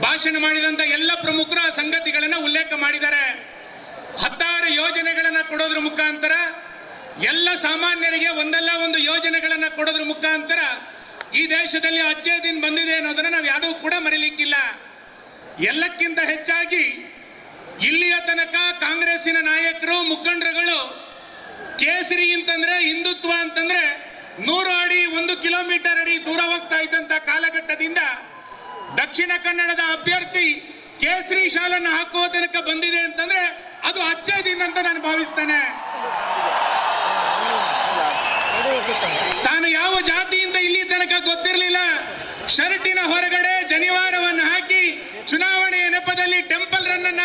ಭಾಷಣ ಮಾಡಿದಂತ ಎಲ್ಲ ಪ್ರಮುಖರು ಆ ಸಂಗತಿಗಳನ್ನ ಉಲ್ಲೇಖ ಮಾಡಿದ್ದಾರೆ. ಹತ್ತಾರು ಯೋಜನೆಗಳನ್ನ ಕೊಡೋದ್ರ ಮುಖಾಂತರ ಎಲ್ಲ ಸಾಮಾನ್ಯರಿಗೆ ಒಂದಲ್ಲ ಒಂದು ಯೋಜನೆಗಳನ್ನ ಕೊಡೋದ್ರ ಮುಖಾಂತರ ಈ ದೇಶದಲ್ಲಿ ಅಚ್ಚೇ ದಿನ ಬಂದಿದೆ ಅನ್ನೋದನ್ನ ನಾವು ಯಾರೂ ಕೂಡ ಮರೀಲಿಕ್ಕಿಲ್ಲ. ಎಲ್ಲಕ್ಕಿಂತ ಹೆಚ್ಚಾಗಿ ಇಲ್ಲಿಯ ತನಕ ಕಾಂಗ್ರೆಸ್ಸಿನ ನಾಯಕರು, ಮುಖಂಡರುಗಳು ಕೇಸರಿ ಅಂತಂದ್ರೆ ಹಿಂದುತ್ವ ಅಂತಂದ್ರೆ ನೂರು ಅಡಿ, ಒಂದು ಕಿಲೋಮೀಟರ್ ಅಡಿ ದೂರ ಹೋಗ್ತಾ ಇದ್ದಂತ ಕಾಲಘಟ್ಟದಿಂದ ದಕ್ಷಿಣ ಕನ್ನಡದ ಅಭ್ಯರ್ಥಿ ಕೇಸರಿ ಶಾಲನ್ನು ಹಾಕುವ ತನಕ ಬಂದಿದೆ ಅಂತಂದ್ರೆ ಅದು ಅಚ್ಚೇ ದಿನ ಅಂತ ನಾನು ಭಾವಿಸ್ತೇನೆ. ತಾನು ಯಾವ ಜಾತಿಯಿಂದ ಇಲ್ಲಿ ತನಕ ಗೊತ್ತಿರಲಿಲ್ಲ. ಶರ್ಟಿನ ಹೊರಗಡೆ ಜನಿವಾರವನ್ನು ಹಾಕಿ ಚುನಾವಣೆಯ ನೆಪದಲ್ಲಿ ಟೆಂಪಲ್ ರನ್ ಅನ್ನ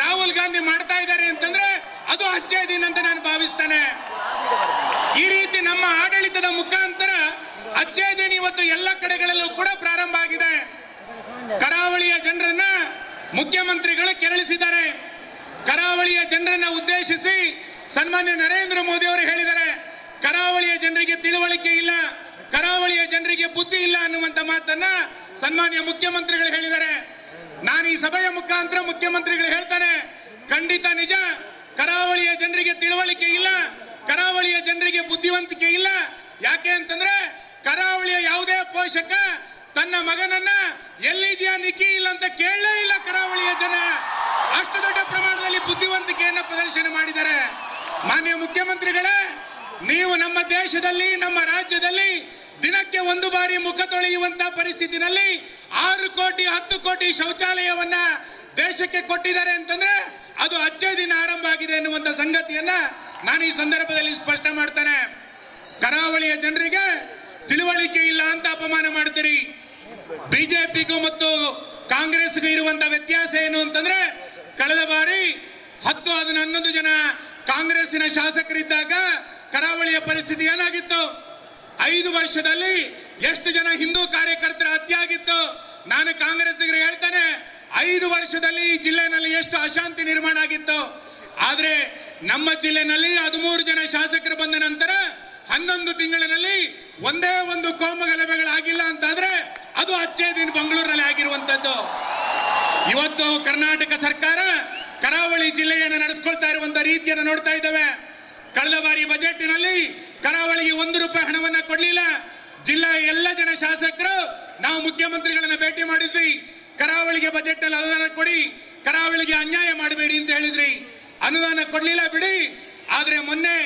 ರಾಹುಲ್ ಗಾಂಧಿ ಮಾಡ್ತಾ ಇದ್ದಾರೆ ಅಂತಂದ್ರೆ ಅದು ಅಚ್ಚೇ ದಿನ ಅಂತ ನಾನು ಭಾವಿಸ್ತೇನೆ. ಈ ರೀತಿ ನಮ್ಮ ಆಡಳಿತದ ಮುಖಾಂತರ ಅಚ್ಚೇ ದಿನ ಇವತ್ತು ಎಲ್ಲ ಕಡೆಗಳಲ್ಲೂ ಕೂಡ ಪ್ರಾರಂಭ ಆಗಿದೆ ಕರಾವಳಿಯ ಜನರನ್ನ ಮುಖ್ಯಮಂತ್ರಿಗಳು ಕೆರಳಿಸಿದ್ದಾರೆ. ಕರಾವಳಿಯ ಜನರನ್ನ ಉದ್ದೇಶಿಸಿ ಸನ್ಮಾನ್ಯ ನರೇಂದ್ರ ಮೋದಿ ಅವರು ಹೇಳಿದ್ದಾರೆ. ಕರಾವಳಿಯ ಜನರಿಗೆ ತಿಳುವಳಿಕೆ ಇಲ್ಲ, ಕರಾವಳಿಯ ಜನರಿಗೆ ಬುದ್ಧಿ ಇಲ್ಲ ಅನ್ನುವಂತ ಮಾತನ್ನ ಸನ್ಮಾನ್ಯ ಮುಖ್ಯಮಂತ್ರಿಗಳು ಹೇಳಿದ್ದಾರೆ. ನಾನು ಈ ಸಭೆಯ ಮುಖಾಂತರ ಮುಖ್ಯಮಂತ್ರಿಗಳು ಹೇಳ್ತಾರೆ, ಖಂಡಿತ ನಿಜ, ಕರಾವಳಿಯ ಜನರಿಗೆ ತಿಳುವಳಿಕೆ ಇಲ್ಲ, ಕರಾವಳಿಯ ಜನರಿಗೆ ಬುದ್ಧಿವಂತಿಕೆ ಇಲ್ಲ. ಯಾಕೆ ಅಂತಂದ್ರೆ ಕರಾವಳಿಯ ಯಾವುದೇ ಪೋಷಕ ತನ್ನ ಮಗನನ್ನ ಎಲ್ಲಿದೆಯಾ ನಿಖಿ ಇಲ್ಲ ಅಂತ ಕೇಳಲೇ ಇಲ್ಲ ಕರಾವಳಿಯ ಜನ. ಅಷ್ಟು ದೊಡ್ಡ ಪ್ರಮಾಣದಲ್ಲಿ ಬುದ್ಧಿವಂತಿಕೆಯನ್ನ ಪ್ರದರ್ಶನ ಮಾಡಿದ್ದಾರೆ. ಮಾನ್ಯ ಮುಖ್ಯಮಂತ್ರಿಗಳೇ, ನೀವು ನಮ್ಮ ದೇಶದಲ್ಲಿ, ನಮ್ಮ ರಾಜ್ಯದಲ್ಲಿ ದಿನಕ್ಕೆ ಒಂದು ಬಾರಿ ಮುಖ ತೊಳೆಯುವಂತಹ ಪರಿಸ್ಥಿತಿನಲ್ಲಿ ಆರು ಕೋಟಿ, ಹತ್ತು ಕೋಟಿ ಶೌಚಾಲಯವನ್ನ ದೇಶಕ್ಕೆ ಕೊಟ್ಟಿದ್ದಾರೆ ಅಂತಂದ್ರೆ ಅದು ಅಚ್ಚೆ ದಿನ ಆರಂಭ ಆಗಿದೆ ಎನ್ನುವಂತ ಸಂಗತಿಯನ್ನ ನಾನು ಈ ಸಂದರ್ಭದಲ್ಲಿ ಸ್ಪಷ್ಟ ಮಾಡ್ತೇನೆ. ಕರಾವಳಿಯ ಜನರಿಗೆ ತಿಳುವಳಿಕೆ ಇಲ್ಲ ಅಂತ ಅಪಮಾನ ಮಾಡ್ತೀರಿ ಬಿಜೆಪಿಗೂ ಮತ್ತು ಕಾಂಗ್ರೆಸ್ಗೂ ಇರುವಂತ ವ್ಯತ್ಯಾಸ ಏನು ಅಂತಂದ್ರೆ, ಕಳೆದ ಬಾರಿ ಹತ್ತು ಅದನ್ನ ಹನ್ನೊಂದು ಜನ ಕಾಂಗ್ರೆಸ್ಸಿನ ಶಾಸಕರಿದ್ದಾಗ ಕರಾವಳಿಯ ಪರಿಸ್ಥಿತಿ ಏನಾಗಿತ್ತು? ಐದು ವರ್ಷದಲ್ಲಿ ಎಷ್ಟು ಜನ ಹಿಂದೂ ಕಾರ್ಯಕರ್ತರ ಹತ್ಯೆ ಆಗಿತ್ತು? ನಾನು ಕಾಂಗ್ರೆಸ್ಸಿಗರಿಗೆ ಹೇಳ್ತೇನೆ, ಐದು ವರ್ಷದಲ್ಲಿ ಈ ಜಿಲ್ಲೆನಲ್ಲಿ ಎಷ್ಟು ಅಶಾಂತಿ ನಿರ್ಮಾಣ ಆಗಿತ್ತು? ಆದ್ರೆ ನಮ್ಮ ಜಿಲ್ಲೆನಲ್ಲಿ ಹದಿಮೂರು ಜನ ಶಾಸಕರು ಬಂದ ನಂತರ ಹನ್ನೊಂದು ತಿಂಗಳಿನಲ್ಲಿ ಒಂದೇ ಒಂದು ಕೋಮ ಗಲಭೆಗಳಾಗಿಲ್ಲ ಅಂತಾದ್ರೆ ಅದು ದಿನ ಬೆಂಗಳೂರಿನಲ್ಲಿ ಆಗಿರುವಂತದ್ದು ಇವತ್ತು ಕರ್ನಾಟಕ ಸರ್ಕಾರ ಕರಾವಳಿ ಜಿಲ್ಲೆಯನ್ನು ನಡೆಸ್ಕೊಳ್ತಾ ಇರುವಂತ ರೀತಿಯನ್ನು ನೋಡ್ತಾ ಇದ್ದೇವೆ. ಕಳೆದ ಬಾರಿ ಬಜೆಟ್ನಲ್ಲಿ ಕರಾವಳಿಗೆ ಒಂದು ರೂಪಾಯಿ ಹಣವನ್ನ ಕೊಡ್ಲಿಲ್ಲ. ಜಿಲ್ಲಾ ಎಲ್ಲ ಜನ ಶಾಸಕರು, ನಾವು ಮುಖ್ಯಮಂತ್ರಿಗಳನ್ನ ಭೇಟಿ ಮಾಡಿದ್ವಿ. ಕರಾವಳಿಗೆ ಬಜೆಟ್ ಅಲ್ಲಿ ಅನುದಾನ ಕೊಡಿ, ಕರಾವಳಿಗೆ ಅನ್ಯಾಯ ಮಾಡಬೇಡಿ ಅಂತ ಹೇಳಿದ್ರಿ. ಅನುದಾನ ಕೊಡ್ಲಿಲ್ಲ ಬಿಡಿ. ಆದ್ರೆ ಮೊನ್ನೆ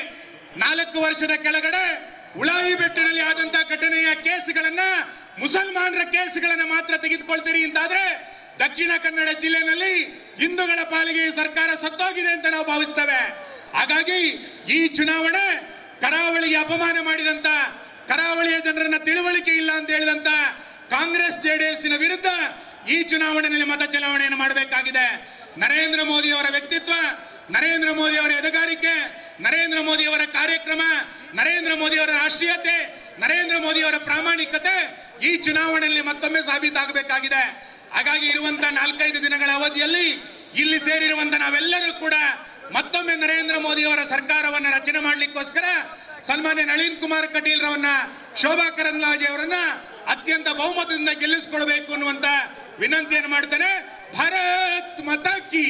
ನಾಲ್ಕು ವರ್ಷದ ಕೆಳಗಡೆ ಉಳಾಯಿ ಬೆಟ್ಟಿನಲ್ಲಿ ಆದಂತಹ ಘಟನೆಯ ಕೇಸ್ಗಳನ್ನ ಮುಸಲ್ಮಾನರ ಕೇಸ್ಗಳನ್ನ ಮಾತ್ರ ತೆಗೆದುಕೊಳ್ತೀರಿ ಅಂತಾದ್ರೆ ದಕ್ಷಿಣ ಕನ್ನಡ ಜಿಲ್ಲೆನಲ್ಲಿ ಹಿಂದೂಗಳ ಪಾಲಿಗೆ ಸರ್ಕಾರ ಸತ್ತೋಗಿದೆ ಅಂತ ನಾವು ಭಾವಿಸ್ತೇವೆ. ಹಾಗಾಗಿ ಈ ಚುನಾವಣೆ ಕರಾವಳಿಗೆ ಅಪಮಾನ ಮಾಡಿದಂತ, ಕರಾವಳಿಯ ಜನರನ್ನ ತಿಳುವಳಿಕೆ ಇಲ್ಲ ಅಂತ ಹೇಳಿದಂತ ಕಾಂಗ್ರೆಸ್ ಜೆಡಿಎಸ್ನ ವಿರುದ್ಧ ಈ ಚುನಾವಣೆಯಲ್ಲಿ ಮತ ಚಲಾವಣೆಯನ್ನು ಮಾಡಬೇಕಾಗಿದೆ. ನರೇಂದ್ರ ಮೋದಿ ಅವರ ವ್ಯಕ್ತಿತ್ವ, ನರೇಂದ್ರ ಮೋದಿ ಅವರ ಎದೆಗಾರಿಕೆ, ನರೇಂದ್ರ ಮೋದಿ ಅವರ ಕಾರ್ಯಕ್ರಮ, ನರೇಂದ್ರ ಮೋದಿ ಅವರ ರಾಷ್ಟ್ರೀಯತೆ, ನರೇಂದ್ರ ಮೋದಿ ಅವರ ಪ್ರಾಮಾಣಿಕತೆ ಈ ಚುನಾವಣೆಯಲ್ಲಿ ಮತ್ತೊಮ್ಮೆ ಸಾಬೀತಾಗಬೇಕಾಗಿದೆ. ಹಾಗಾಗಿ ಇರುವಂತಹ ನಾಲ್ಕೈದು ದಿನಗಳ ಅವಧಿಯಲ್ಲಿ ಇಲ್ಲಿ ಸೇರಿರುವಂತಹ ನಾವೆಲ್ಲರೂ ಕೂಡ ಮತ್ತೊಮ್ಮೆ ನರೇಂದ್ರ ಮೋದಿ ಅವರ ಸರ್ಕಾರವನ್ನ ರಚನೆ ಮಾಡ್ಲಿಕ್ಕೋಸ್ಕರ ಸನ್ಮಾನ್ಯ ನಳಿನ್ ಕುಮಾರ್ ಕಟೀಲ್ ರವನ್ನ, ಶೋಭಾ ಕರಂದ್ಲಾಜೆ ಅವರನ್ನ ಅತ್ಯಂತ ಬಹುಮತದಿಂದ ಗೆಲ್ಲಿಸಿಕೊಳ್ಬೇಕು ಅನ್ನುವಂತ ವಿನಂತಿಯನ್ನು ಮಾಡ್ತೇನೆ. ಭಾರತ್ ಮತ ಕಿ.